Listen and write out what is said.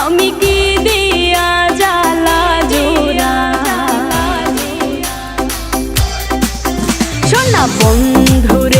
আমি বন্ধুরে